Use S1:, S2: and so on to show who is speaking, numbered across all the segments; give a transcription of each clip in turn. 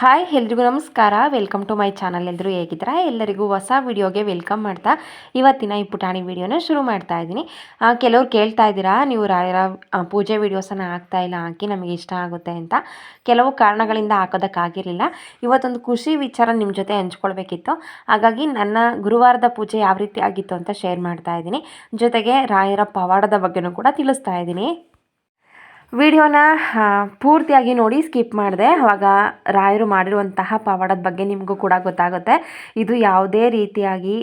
S1: Hi, ಎಲ್ರಿಗೂ ನಮಸ್ಕಾರ. Welcome to my channel ಎಲ್ಲರೂ ಹೇಗಿದ್ದೀರಾ? ಎಲ್ಲರಿಗೂ ಹೊಸ ವಿಡಿಯೋಗೆ ವೆಲ್ಕಮ್ ಮಾಡ್ತಾ ಇವತ್ತಿನ ಈ ಪುಟಾಣಿ ವಿಡಿಯೋನ ಶುರು ಮಾಡ್ತಾ ಇದ್ದೀನಿ. ಕೆಲವ್ರು ಕೇಳ್ತಾ ಇದ್ದೀರಾ, ನೀವು ರಾಯರ ಪೂಜೆ ವೀಡಿಯೋಸನ್ನು ಹಾಕ್ತಾ ಇಲ್ಲ, ಹಾಕಿ ನಮಗೆ ಇಷ್ಟ ಆಗುತ್ತೆ ಅಂತ. ಕೆಲವು ಕಾರಣಗಳಿಂದ ಹಾಕೋದಕ್ಕಾಗಿರಲಿಲ್ಲ. ಇವತ್ತೊಂದು ಖುಷಿ ವಿಚಾರ ನಿಮ್ಮ ಜೊತೆ ಹಂಚ್ಕೊಳ್ಬೇಕಿತ್ತು. ಹಾಗಾಗಿ ನನ್ನ ಗುರುವಾರದ ಪೂಜೆ ಯಾವ ರೀತಿ ಆಗಿತ್ತು ಅಂತ ಶೇರ್ ಮಾಡ್ತಾ ಇದ್ದೀನಿ. ಜೊತೆಗೆ ರಾಯರ ಪವಾಡದ ಬಗ್ಗೆನೂ ಕೂಡ ತಿಳಿಸ್ತಾ ಇದ್ದೀನಿ. ವಿಡಿಯೋನ ಪೂರ್ತಿಯಾಗಿ ನೋಡಿ ಸ್ಕಿಪ್ ಮಾಡಿದೆ. ಅವಾಗ ರಾಯರು ಮಾಡಿರುವಂತಹ ಪವಾಡದ ಬಗ್ಗೆ ನಿಮಗೂ ಕೂಡ ಗೊತ್ತಾಗುತ್ತೆ. ಇದು ಯಾವುದೇ ರೀತಿಯಾಗಿ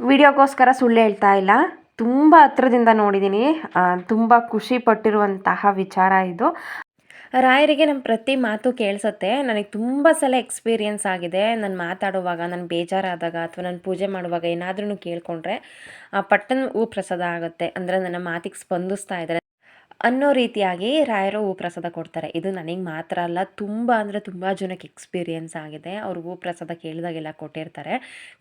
S1: ವಿಡಿಯೋಗೋಸ್ಕರ ಸುಳ್ಳು ಹೇಳ್ತಾ ಇಲ್ಲ. ತುಂಬ ಹತ್ರದಿಂದ ನೋಡಿದ್ದೀನಿ ತುಂಬ ಖುಷಿ ಪಟ್ಟಿರುವಂತಹ ವಿಚಾರ ಇದು. ರಾಯರಿಗೆ ನಮ್ಮ ಪ್ರತಿ ಮಾತು ಕೇಳಿಸುತ್ತೆ. ನನಗೆ ತುಂಬ ಸಲ ಎಕ್ಸ್ಪೀರಿಯೆನ್ಸ್ ಆಗಿದೆ. ನಾನು ಮಾತಾಡುವಾಗ, ನಾನು ಬೇಜಾರಾದಾಗ ಅಥವಾ ನಾನು ಪೂಜೆ ಮಾಡುವಾಗ ಏನಾದ್ರೂ ಕೇಳಿಕೊಂಡ್ರೆ ಪಟ್ಟನ ಹೂ ಪ್ರಸಾದ ಆಗುತ್ತೆ. ಅಂದರೆ ನನ್ನ ಮಾತಿಗೆ ಸ್ಪಂದಿಸ್ತಾ ಇದ್ದಾರೆ. ಅನ್ನೋ ರೀತಿಯಾಗಿ ರಾಯರು ಹೂ ಪ್ರಸಾದ ಕೊಡ್ತಾರೆ. ಇದು ನನಗೆ ಮಾತ್ರ ಅಲ್ಲ, ತುಂಬ ಅಂದರೆ ತುಂಬ ಜನಕ್ಕೆ ಎಕ್ಸ್ಪೀರಿಯೆನ್ಸ್ ಆಗಿದೆ. ಅವ್ರು ಹೂ ಪ್ರಸಾದ ಕೇಳಿದಾಗೆಲ್ಲ ಕೊಟ್ಟಿರ್ತಾರೆ.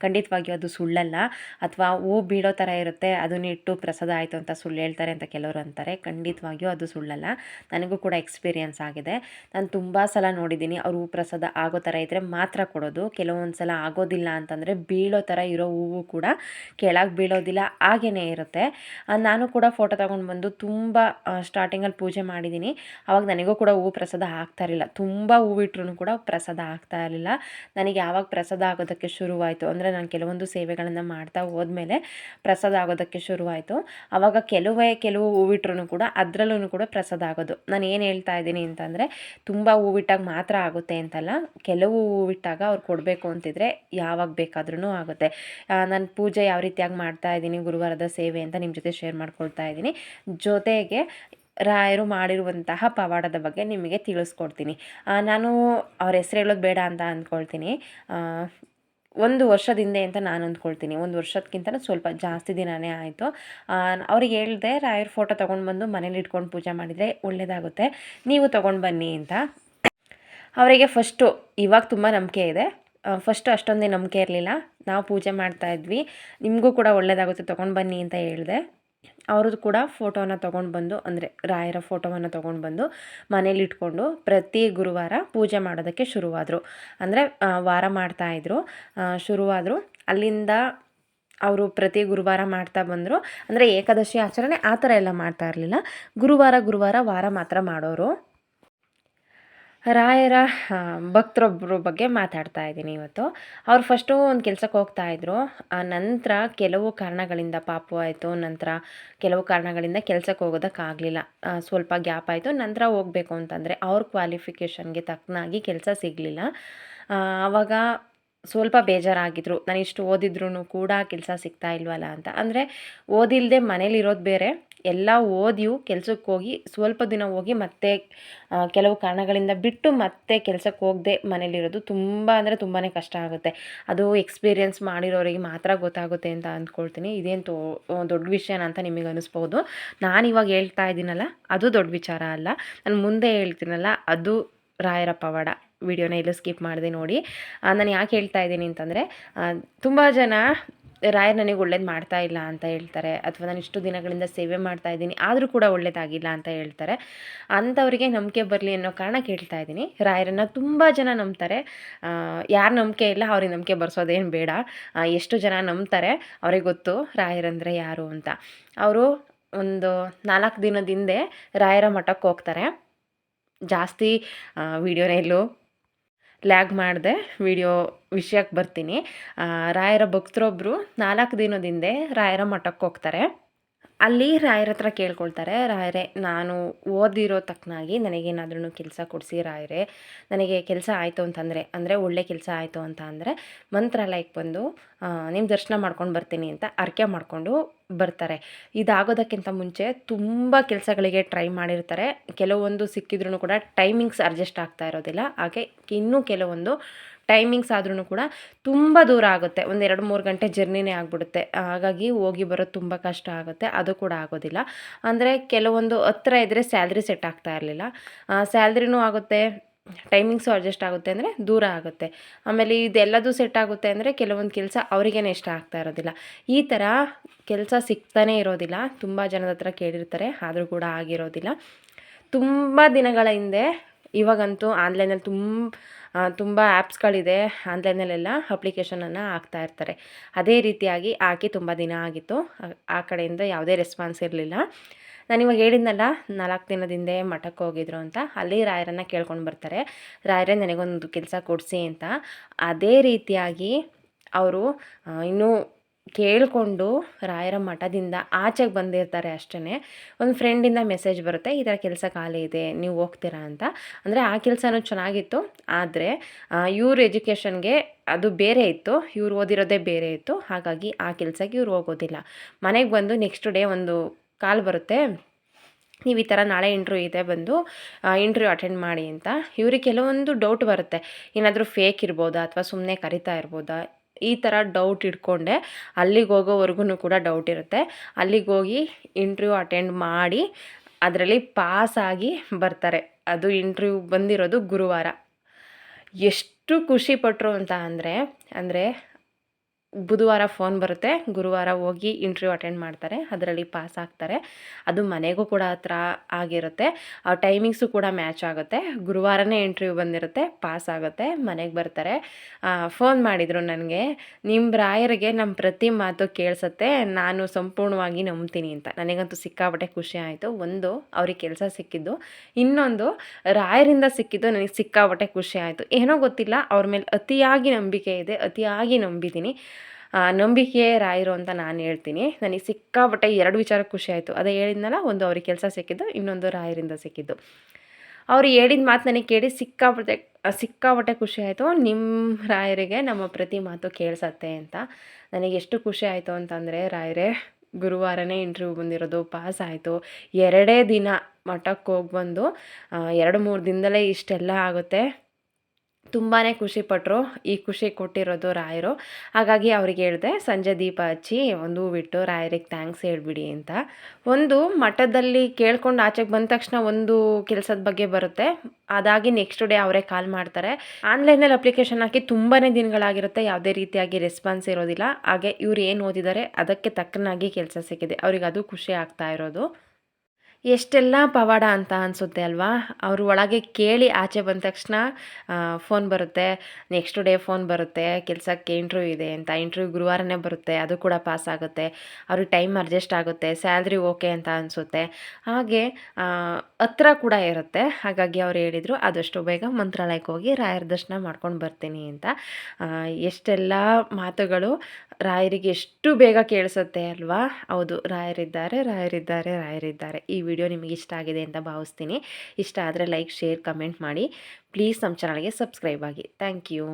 S1: ಖಂಡಿತವಾಗಿಯೂ ಅದು ಸುಳ್ಳಲ್ಲ. ಅಥವಾ ಹೂ ಬೀಳೋ ಥರ ಇರುತ್ತೆ, ಅದನ್ನ ಇಟ್ಟು ಪ್ರಸಾದ ಆಯಿತು ಅಂತ ಸುಳ್ಳು ಹೇಳ್ತಾರೆ ಅಂತ ಕೆಲವರು ಅಂತಾರೆ. ಖಂಡಿತವಾಗಿಯೂ ಅದು ಸುಳ್ಳಲ್ಲ. ನನಗೂ ಕೂಡ ಎಕ್ಸ್ಪೀರಿಯೆನ್ಸ್ ಆಗಿದೆ. ನಾನು ತುಂಬ ಸಲ ನೋಡಿದ್ದೀನಿ, ಅವ್ರು ಹೂ ಪ್ರಸಾದ ಆಗೋ ಥರ ಇದ್ದರೆ ಮಾತ್ರ ಕೊಡೋದು. ಕೆಲವೊಂದು ಸಲ ಆಗೋದಿಲ್ಲ ಅಂತಂದರೆ ಬೀಳೋ ಥರ ಇರೋ ಹೂವು ಕೂಡ ಕೆಳಗೆ ಬೀಳೋದಿಲ್ಲ ಹಾಗೇ ಇರುತ್ತೆ. ನಾನು ಕೂಡ ಫೋಟೋ ತಗೊಂಡು ಬಂದು ತುಂಬ ಸ್ಟಾರ್ಟಿಂಗಲ್ಲಿ ಪೂಜೆ ಮಾಡಿದ್ದೀನಿ ಆವಾಗ ನನಗೂ ಕೂಡ ಹೂವು ಪ್ರಸಾದ ಆಗ್ತಾ ಇರಲಿಲ್ಲ. ತುಂಬ ಹೂವಿಟ್ರು ಕೂಡ ಪ್ರಸಾದ ಆಗ್ತಾ ಇರಲಿಲ್ಲ. ನನಗೆ ಯಾವಾಗ ಪ್ರಸಾದ ಆಗೋದಕ್ಕೆ ಶುರುವಾಯಿತು ಅಂದರೆ ನಾನು ಕೆಲವೊಂದು ಸೇವೆಗಳನ್ನು ಮಾಡ್ತಾ ಹೋದ್ಮೇಲೆ ಪ್ರಸಾದ ಆಗೋದಕ್ಕೆ ಶುರುವಾಯಿತು. ಆವಾಗ ಕೆಲವೇ, ಕೆಲವು ಹೂವಿಟ್ರೂ ಕೂಡ ಅದರಲ್ಲೂ ಕೂಡ ಪ್ರಸಾದ ಆಗೋದು. ನಾನು ಏನು ಹೇಳ್ತಾ ಇದ್ದೀನಿ ಅಂತಂದರೆ ತುಂಬ ಹೂವಿಟ್ಟಾಗ ಮಾತ್ರ ಆಗುತ್ತೆ ಅಂತಲ್ಲ. ಕೆಲವು ಹೂವಿಟ್ಟಾಗ ಅವ್ರು ಕೊಡಬೇಕು ಅಂತಿದ್ರೆ ಯಾವಾಗ ಬೇಕಾದ್ರೂ ಆಗುತ್ತೆ. ನಾನು ಪೂಜೆ ಯಾವ ರೀತಿಯಾಗಿ ಮಾಡ್ತಾ ಇದ್ದೀನಿ ಗುರುವಾರದ ಸೇವೆ ಅಂತ ನಿಮ್ಮ ಜೊತೆ ಶೇರ್ ಮಾಡ್ಕೊಳ್ತಾ ಇದ್ದೀನಿ. ಜೊತೆಗೆ ರಾಯರು ಮಾಡಿರುವಂತಹ ಪವಾಡದ ಬಗ್ಗೆ ನಿಮಗೆ ತಿಳಿಸ್ಕೊಡ್ತೀನಿ. ನಾನು ಅವ್ರ ಹೆಸ್ರು ಹೇಳೋದು ಬೇಡ ಅಂತ ಅಂದ್ಕೊಳ್ತೀನಿ. ಒಂದು ವರ್ಷದಿಂದ ಅಂತ ನಾನು ಅಂದ್ಕೊಳ್ತೀನಿ. ಒಂದು ವರ್ಷಕ್ಕಿಂತ ಸ್ವಲ್ಪ ಜಾಸ್ತಿ ದಿನವೇ ಆಯಿತು. ಅವ್ರಿಗೆ ಹೇಳಿದೆ, ರಾಯರ ಫೋಟೋ ತೊಗೊಂಡು ಬಂದು ಮನೇಲಿ ಇಟ್ಕೊಂಡು ಪೂಜೆ ಮಾಡಿದರೆ ಒಳ್ಳೆಯದಾಗುತ್ತೆ ನೀವು ತೊಗೊಂಡು ಬನ್ನಿ ಅಂತ. ಅವರಿಗೆ ಫಸ್ಟು, ಇವಾಗ ತುಂಬ ನಂಬಿಕೆ ಇದೆ. ಫಸ್ಟು ಅಷ್ಟೊಂದೇ ನಂಬಿಕೆ ಇರಲಿಲ್ಲ. ನಾವು ಪೂಜೆ ಮಾಡ್ತಾ ಇದ್ವಿ. ನಿಮಗೂ ಕೂಡ ಒಳ್ಳೆಯದಾಗುತ್ತೆ ತೊಗೊಂಡು ಬನ್ನಿ ಅಂತ ಹೇಳಿದೆ. ಅವ್ರದ್ದು ಕೂಡ ಫೋಟೋನ ತೊಗೊಂಡು ಬಂದು, ಅಂದರೆ ರಾಯರ ಫೋಟೋವನ್ನು ತೊಗೊಂಡು ಬಂದು ಮನೇಲಿ ಇಟ್ಕೊಂಡು ಪ್ರತಿ ಗುರುವಾರ ಪೂಜೆ ಮಾಡೋದಕ್ಕೆ ಶುರುವಾದರು. ಅಂದರೆ ವಾರ ಮಾಡ್ತಾಯಿದ್ರು ಶುರುವಾದರು. ಅಲ್ಲಿಂದ ಅವರು ಪ್ರತಿ ಗುರುವಾರ ಮಾಡ್ತಾ ಬಂದರು. ಅಂದರೆ ಏಕಾದಶಿ ಆಚರಣೆ ಆ ಥರ ಎಲ್ಲ ಮಾಡ್ತಾ ಇರಲಿಲ್ಲ. ಗುರುವಾರ ಗುರುವಾರ ವಾರ ಮಾತ್ರ ಮಾಡೋರು. ರಾಯರ ಭಕ್ತರೊಬ್ಬರು ಬಗ್ಗೆ ಮಾತಾಡ್ತಾ ಇದ್ದೀನಿ ಇವತ್ತು. ಅವ್ರು ಫಸ್ಟು ಒಂದು ಕೆಲಸಕ್ಕೆ ಹೋಗ್ತಾ ಇದ್ರು. ಆ, ನಂತರ ಕೆಲವು ಕಾರಣಗಳಿಂದ ಪಾಪು ಆಯಿತು. ನಂತರ ಕೆಲವು ಕಾರಣಗಳಿಂದ ಕೆಲಸಕ್ಕೆ ಹೋಗೋದಕ್ಕಾಗಲಿಲ್ಲ ಸ್ವಲ್ಪ ಗ್ಯಾಪ್ ಆಯಿತು. ನಂತರ ಹೋಗಬೇಕು ಅಂತಂದರೆ ಅವ್ರ ಕ್ವಾಲಿಫಿಕೇಷನ್ಗೆ ತಕ್ಕನಾಗಿ ಕೆಲಸ ಸಿಗಲಿಲ್ಲ. ಆವಾಗ ಸ್ವಲ್ಪ ಬೇಜಾರಾಗಿದ್ರು. ನಾನು ಇಷ್ಟು ಓದಿದ್ರು ಕೂಡ ಕೆಲಸ ಸಿಗ್ತಾ ಇಲ್ವಲ್ಲ ಅಂತ. ಅಂದರೆ ಓದಿಲ್ಲದೆ ಮನೇಲಿರೋದು ಬೇರೆ. ಎಲ್ಲ ಓದಿಯೂ ಕೆಲ್ಸಕ್ಕೆ ಹೋಗಿ ಸ್ವಲ್ಪ ದಿನ ಹೋಗಿ ಮತ್ತೆ ಕೆಲವು ಕಾರಣಗಳಿಂದ ಬಿಟ್ಟು ಮತ್ತೆ ಕೆಲ್ಸಕ್ಕೆ ಹೋಗದೆ ಮನೇಲಿರೋದು ತುಂಬ ಅಂದರೆ ತುಂಬಾ ಕಷ್ಟ ಆಗುತ್ತೆ. ಅದು ಎಕ್ಸ್ಪೀರಿಯೆನ್ಸ್ ಮಾಡಿರೋರಿಗೆ ಮಾತ್ರ ಗೊತ್ತಾಗುತ್ತೆ ಅಂತ ಅಂದ್ಕೊಳ್ತೀನಿ. ಇದೇನು ದೊಡ್ಡ ವಿಷಯನ ಅಂತ ನಿಮಗೆ ಅನಿಸ್ಬೋದು. ನಾನು ಇವಾಗ ಹೇಳ್ತಾ ಇದ್ದೀನಲ್ಲ, ಅದು ದೊಡ್ಡ ವಿಚಾರ ಅಲ್ಲ. ನಾನು ಮುಂದೆ ಹೇಳ್ತೀನಲ್ಲ, ಅದು ರಾಯರ ಪವಾಡ. ವಿಡಿಯೋನ ಎಲ್ಲೂ ಸ್ಕಿಪ್ ಮಾಡಿದೆ ನೋಡಿ. ನಾನು ಯಾಕೆ ಹೇಳ್ತಾ ಇದ್ದೀನಿ ಅಂತಂದರೆ ತುಂಬ ಜನ ರಾಯರ್ ನನಗೆ ಒಳ್ಳೇದು ಮಾಡ್ತಾ ಇಲ್ಲ ಅಂತ ಹೇಳ್ತಾರೆ, ಅಥವಾ ನಾನು ಇಷ್ಟು ದಿನಗಳಿಂದ ಸೇವೆ ಮಾಡ್ತಾ ಇದ್ದೀನಿ, ಆದರೂ ಕೂಡ ಒಳ್ಳೇದಾಗಿಲ್ಲ ಅಂತ ಹೇಳ್ತಾರೆ. ಅಂಥವರಿಗೆ ನಂಬಿಕೆ ಬರಲಿ ಅನ್ನೋ ಕಾರಣ ಕೇಳ್ತಾ ಇದ್ದೀನಿ. ರಾಯರನ್ನು ತುಂಬ ಜನ ನಂಬ್ತಾರೆ. ಯಾರು ನಂಬಿಕೆ ಇಲ್ಲ ಅವ್ರಿಗೆ ನಂಬಿಕೆ ಬರ್ಸೋದೇನು ಬೇಡ. ಎಷ್ಟು ಜನ ನಂಬ್ತಾರೆ ಅವ್ರಿಗೆ ಗೊತ್ತು ರಾಯರಂದರೆ ಯಾರು ಅಂತ. ಅವರು ಒಂದು ನಾಲ್ಕು ದಿನದ ಹಿಂದೆ ರಾಯರ ಮಠಕ್ಕೆ ಹೋಗ್ತಾರೆ. ಜಾಸ್ತಿ ವಿಡಿಯೋನೇ ಎಲ್ಲೂ ಲ್ಯಾಗ್ ಮಾಡಿದೆ ವಿಡಿಯೋ ವಿಷಯಕ್ಕೆ ಬರ್ತೀನಿ. ರಾಯರ ಭಕ್ತರೊಬ್ಬರು ನಾಲ್ಕು ದಿನದಿಂದೆ ರಾಯರ ಮಠಕ್ಕೆ ಹೋಗ್ತಾರೆ. ಅಲ್ಲಿ ರಾಯರ ಹತ್ರ ಕೇಳ್ಕೊಳ್ತಾರೆ, ರಾಯರೇ, ನಾನು ಓದಿರೋ ತಕ್ಕನಾಗಿ ನನಗೇನಾದ್ರೂ ಕೆಲಸ ಕೊಡಿಸಿ ರಾಯರೇ, ನನಗೆ ಕೆಲಸ ಆಯಿತು ಅಂತಂದರೆ, ಅಂದರೆ ಒಳ್ಳೆ ಕೆಲಸ ಆಯಿತು ಅಂತ ಅಂದರೆ ಮಂತ್ರಾಲಯಕ್ಕೆ ಬಂದು ನಿಮ್ಮ ದರ್ಶನ ಮಾಡ್ಕೊಂಡು ಬರ್ತೀನಿ ಅಂತ ಅರ್ಕೆ ಮಾಡಿಕೊಂಡು ಬರ್ತಾರೆ. ಇದಾಗೋದಕ್ಕಿಂತ ಮುಂಚೆ ತುಂಬ ಕೆಲಸಗಳಿಗೆ ಟ್ರೈ ಮಾಡಿರ್ತಾರೆ. ಕೆಲವೊಂದು ಸಿಕ್ಕಿದ್ರೂ ಕೂಡ ಟೈಮಿಂಗ್ಸ್ ಅಡ್ಜಸ್ಟ್ ಆಗ್ತಾ ಇರೋದಿಲ್ಲ. ಹಾಗೆ ಇನ್ನೂ ಕೆಲವೊಂದು ಟೈಮಿಂಗ್ಸ್ ಆದ್ರೂ ಕೂಡ ತುಂಬ ದೂರ ಆಗುತ್ತೆ. ಒಂದು ಎರಡು ಮೂರು ಗಂಟೆ ಜರ್ನಿನೇ ಆಗಿಬಿಡುತ್ತೆ. ಹಾಗಾಗಿ ಹೋಗಿ ಬರೋದು ತುಂಬ ಕಷ್ಟ ಆಗುತ್ತೆ. ಅದು ಕೂಡ ಆಗೋದಿಲ್ಲ. ಅಂದರೆ ಕೆಲವೊಂದು ಹತ್ರ ಇದ್ದರೆ ಸ್ಯಾಲ್ರಿ ಸೆಟ್ ಆಗ್ತಾ ಇರಲಿಲ್ಲ. ಸ್ಯಾಲ್ರಿನೂ ಆಗುತ್ತೆ. ಟೈಮಿಂಗ್ಸು ಅಡ್ಜಸ್ಟ್ ಆಗುತ್ತೆ ಅಂದರೆ ದೂರ ಆಗುತ್ತೆ. ಆಮೇಲೆ ಇದೆಲ್ಲದೂ ಸೆಟ್ ಆಗುತ್ತೆ ಅಂದರೆ ಕೆಲವೊಂದು ಕೆಲಸ ಅವರಿಗೇನೆ ಇಷ್ಟ ಆಗ್ತಾ ಇರೋದಿಲ್ಲ. ಈ ಥರ ಕೆಲಸ ಸಿಗ್ತಾನೇ ಇರೋದಿಲ್ಲ. ತುಂಬ ಜನದ ಹತ್ರ ಕೇಳಿರ್ತಾರೆ. ಆದರೂ ಕೂಡ ಆಗಿರೋದಿಲ್ಲ. ತುಂಬ ದಿನಗಳ ಹಿಂದೆ ಇವಾಗಂತೂ ಆನ್ಲೈನಲ್ಲಿ ತುಂಬ ತುಂಬ ಆ್ಯಪ್ಸ್ಗಳಿದೆ ಆನ್ಲೈನಲ್ಲೆಲ್ಲ ಅಪ್ಲಿಕೇಶನನ್ನು ಹಾಕ್ತಾ ಇರ್ತಾರೆ. ಅದೇ ರೀತಿಯಾಗಿ ಹಾಕಿ ತುಂಬ ದಿನ ಆಗಿತ್ತು. ಆ- ಕಡೆಯಿಂದ ಯಾವುದೇ ರೆಸ್ಪಾನ್ಸ್ ಇರಲಿಲ್ಲ. ನಾನು ಇವಾಗ ಹೇಳಿದ್ನಲ್ಲ, ನಾಲ್ಕು ದಿನದಿಂದೆ ಮಠಕ್ಕೆ ಹೋಗಿದ್ರು ಅಂತ. ಅಲ್ಲಿ ರಾಯರನ್ನು ಕೇಳ್ಕೊಂಡು ಬರ್ತಾರೆ. ರಾಯರೇ ನನಗೊಂದು ಕೆಲಸ ಕೊಡಿಸಿ ಅಂತ. ಅದೇ ರೀತಿಯಾಗಿ ಅವರು ಇನ್ನೂ ಕೇಳಿಕೊಂಡು ರಾಯರ ಮಠದಿಂದ ಆಚೆಗೆ ಬಂದಿರ್ತಾರೆ ಅಷ್ಟೇ ಒಂದು ಫ್ರೆಂಡಿಂದ ಮೆಸೇಜ್ ಬರುತ್ತೆ, ಈ ಥರ ಕೆಲಸ ಖಾಲಿ ಇದೆ, ನೀವು ಹೋಗ್ತೀರಾ ಅಂತ. ಅಂದರೆ ಆ ಕೆಲಸನೂ ಚೆನ್ನಾಗಿತ್ತು. ಆದರೆ ಇವ್ರ ಎಜುಕೇಷನ್ಗೆ ಅದು ಬೇರೆ ಇತ್ತು, ಇವ್ರು ಓದಿರೋದೇ ಬೇರೆ ಇತ್ತು. ಹಾಗಾಗಿ ಆ ಕೆಲಸಕ್ಕೆ ಇವ್ರು ಹೋಗೋದಿಲ್ಲ. ಮನೆಗೆ ಬಂದು ನೆಕ್ಸ್ಟ್ ಡೇ ಒಂದು ಕಾಲ್ ಬರುತ್ತೆ, ನೀವು ಈ ಥರ ನಾಳೆ ಇಂಟ್ರ್ಯೂ ಇದೆ, ಬಂದು ಇಂಟ್ರ್ಯೂ ಅಟೆಂಡ್ ಮಾಡಿ ಅಂತ. ಇವ್ರಿಗೆ ಕೆಲವೊಂದು ಡೌಟ್ ಬರುತ್ತೆ. ಏನಾದರೂ ಫೇಕ್ ಇರ್ಬೋದಾ ಅಥವಾ ಸುಮ್ಮನೆ ಕರಿತಾ ಇರ್ಬೋದಾ? ಈ ಥರ ಡೌಟ್ ಇಟ್ಕೊಂಡೆ. ಅಲ್ಲಿಗೆ ಹೋಗೋವರೆಗೂ ಕೂಡ ಡೌಟ್ ಇರುತ್ತೆ. ಅಲ್ಲಿಗೆ ಹೋಗಿ ಇಂಟ್ರ್ಯೂ ಅಟೆಂಡ್ ಮಾಡಿ ಅದರಲ್ಲಿ ಪಾಸಾಗಿ ಬರ್ತಾರೆ. ಅದು ಇಂಟ್ರ್ಯೂ ಬಂದಿರೋದು ಗುರುವಾರ. ಎಷ್ಟು ಖುಷಿ ಪಟ್ಟರು ಅಂತ ಅಂದರೆ ಅಂದರೆ ಬುಧವಾರ ಫೋನ್ ಬರುತ್ತೆ. ಗುರುವಾರ ಹೋಗಿ ಇಂಟರ್ವ್ಯೂ ಅಟೆಂಡ್ ಮಾಡ್ತಾರೆ. ಅದರಲ್ಲಿ ಪಾಸ್ ಆಗ್ತಾರೆ. ಅದು ಮನೆಗೂ ಕೂಡ ಹತ್ರ ಆಗಿರುತ್ತೆ. ಆ ಟೈಮಿಂಗ್ಸು ಕೂಡ ಮ್ಯಾಚ್ ಆಗುತ್ತೆ. ಗುರುವಾರನೇ ಇಂಟರ್ವ್ಯೂ ಬಂದಿರುತ್ತೆ. ಪಾಸ್ ಆಗುತ್ತೆ. ಮನೆಗೆ ಬರ್ತಾರೆ. ಫೋನ್ ಮಾಡಿದರು ನನಗೆ. ನಿಮ್ಮ ರಾಯರಿಗೆ ನಮ್ಮ ಪ್ರತಿ ಮಾತು ಕೇಳಿಸುತ್ತೆ. ನಾನು ಸಂಪೂರ್ಣವಾಗಿ ನಂಬ್ತೀನಿ ಅಂತ. ನನಗಂತೂ ಸಿಕ್ಕಾಪಟ್ಟೆ ಖುಷಿ ಆಯಿತು. ಒಂದು, ಅವ್ರಿಗೆ ಕೆಲಸ ಸಿಕ್ಕಿದ್ದು. ಇನ್ನೊಂದು, ರಾಯರಿಂದ ಸಿಕ್ಕಿದ್ದು ನನಗೆ ಸಿಕ್ಕಾಪಟ್ಟೆ ಖುಷಿ ಆಯಿತು. ಏನೋ ಗೊತ್ತಿಲ್ಲ. ಅವ್ರ ಮೇಲೆ ಅತಿಯಾಗಿ ನಂಬಿಕೆ ಇದೆ. ಅತಿಯಾಗಿ ನಂಬಿದ್ದೀನಿ. ನಂಬಿಕೆ ರಾಯರು ಅಂತ ನಾನು ಹೇಳ್ತೀನಿ. ನನಗೆ ಸಿಕ್ಕಾಪಟ್ಟೆ ಎರಡು ವಿಚಾರ ಖುಷಿ ಆಯಿತು. ಅದೇ ಹೇಳಿದ್ನಲ್ಲ, ಒಂದು ಅವ್ರಿಗೆ ಕೆಲಸ ಸಿಕ್ಕಿದ್ದು, ಇನ್ನೊಂದು ರಾಯರಿಂದ ಸಿಕ್ಕಿದ್ದು. ಅವ್ರು ಹೇಳಿದ ಮಾತು ನನಗೆ ಕೇಳಿ ಸಿಕ್ಕಾಪಟ್ಟೆ ಸಿಕ್ಕಾಪಟ್ಟೆ ಖುಷಿ ಆಯಿತು. ನಿಮ್ಮ ರಾಯರಿಗೆ ನಮ್ಮ ಪ್ರತಿ ಮಾತು ಕೇಳಿಸತ್ತೆ ಅಂತ. ನನಗೆ ಎಷ್ಟು ಖುಷಿ ಆಯಿತು ಅಂತಂದರೆ, ರಾಯರೇ, ಗುರುವಾರನೇ ಇಂಟರ್ವ್ಯೂ ಬಂದಿರೋದು, ಪಾಸ್ ಆಯಿತು. ಎರಡೇ ದಿನ ಮಠಕ್ಕೆ ಹೋಗಿ ಬಂದು ಎರಡು ಮೂರು ದಿನದಲ್ಲೇ ಇಷ್ಟೆಲ್ಲ ಆಗುತ್ತೆ. ತುಂಬಾ ಖುಷಿಪಟ್ಟರು ಈ ಖುಷಿ ಕೊಟ್ಟಿರೋದು ರಾಯರು. ಹಾಗಾಗಿ ಅವ್ರಿಗೆ ಹೇಳಿದೆ, ಸಂಜೆ ದೀಪ ಹಚ್ಚಿ ಒಂದು ಹೂವಿಟ್ಟು ರಾಯರಿಗೆ ಥ್ಯಾಂಕ್ಸ್ ಹೇಳಿಬಿಡಿ ಅಂತ. ಒಂದು ಮಠದಲ್ಲಿ ಕೇಳ್ಕೊಂಡು ಆಚೆಗೆ ಬಂದ ತಕ್ಷಣ ಒಂದು ಕೆಲಸದ ಬಗ್ಗೆ ಬರುತ್ತೆ. ಅದಾಗಿ ನೆಕ್ಸ್ಟ್ ಡೇ ಅವರೇ ಕಾಲ್ ಮಾಡ್ತಾರೆ. ಆನ್ಲೈನಲ್ಲಿ ಅಪ್ಲಿಕೇಶನ್ ಹಾಕಿ ತುಂಬಾ ದಿನಗಳಾಗಿರುತ್ತೆ. ಯಾವುದೇ ರೀತಿಯಾಗಿ ರೆಸ್ಪಾನ್ಸ್ ಇರೋದಿಲ್ಲ. ಹಾಗೆ ಇವ್ರು ಏನು ಓದಿದ್ದಾರೆ, ಅದಕ್ಕೆ ತಕ್ಕನಾಗಿ ಕೆಲಸ ಸಿಕ್ಕಿದೆ. ಅವ್ರಿಗೆ ಅದು ಖುಷಿ ಆಗ್ತಾ ಇರೋದು. ಎಷ್ಟೆಲ್ಲ ಪವಾಡ ಅಂತ ಅನಿಸುತ್ತೆ ಅಲ್ವಾ? ಅವರು ಒಳಗೆ ಕೇಳಿ ಆಚೆ ಬಂದ ತಕ್ಷಣ ಫೋನ್ ಬರುತ್ತೆ ನೆಕ್ಸ್ಟ್ ಡೇ ಫೋನ್ ಬರುತ್ತೆ, ಕೆಲಸಕ್ಕೆ ಇಂಟ್ರ್ಯೂ ಇದೆ ಅಂತ ಇಂಟ್ರ್ಯೂ ಗುರುವಾರನೇ ಬರುತ್ತೆ, ಅದು ಕೂಡ ಪಾಸ್ ಆಗುತ್ತೆ, ಅವ್ರಿಗೆ ಟೈಮ್ ಅಡ್ಜಸ್ಟ್ ಆಗುತ್ತೆ ಸ್ಯಾಲ್ರಿ ಓಕೆ ಅಂತ ಅನಿಸುತ್ತೆ. ಹಾಗೆ ಹತ್ರ ಕೂಡ ಇರುತ್ತೆ, ಹಾಗಾಗಿ ಅವ್ರು ಹೇಳಿದರು, ಆದಷ್ಟು ಬೇಗ ಮಂತ್ರಾಲಯಕ್ಕೆ ಹೋಗಿ ರಾಯರ ದರ್ಶನ ಮಾಡ್ಕೊಂಡು ಬರ್ತೀನಿ ಅಂತ. ಎಷ್ಟೆಲ್ಲ ಮಾತುಗಳು ರಾಯರಿಗೆ ಎಷ್ಟು ಬೇಗ ಕೇಳಿಸುತ್ತೆ ಅಲ್ವಾ? ಹೌದು, ರಾಯರಿದ್ದಾರೆ ರಾಯರಿದ್ದಾರೆ ರಾಯರಿದ್ದಾರೆ, ಈ ವಿಡಿಯೋ ನಿಮಗೆ ಇಷ್ಟ ಆಗಿದೆ ಅಂತ ಭಾವಿಸ್ತೀನಿ. ಇಷ್ಟ ಆದರೆ ಲೈಕ್ ಶೇರ್ ಕಮೆಂಟ್ ಮಾಡಿ. ಪ್ಲೀಸ್ ನಮ್ಮ ಚಾನಲ್ಗೆ ಸಬ್ಸ್ಕ್ರೈಬ್ ಆಗಿ. Thank you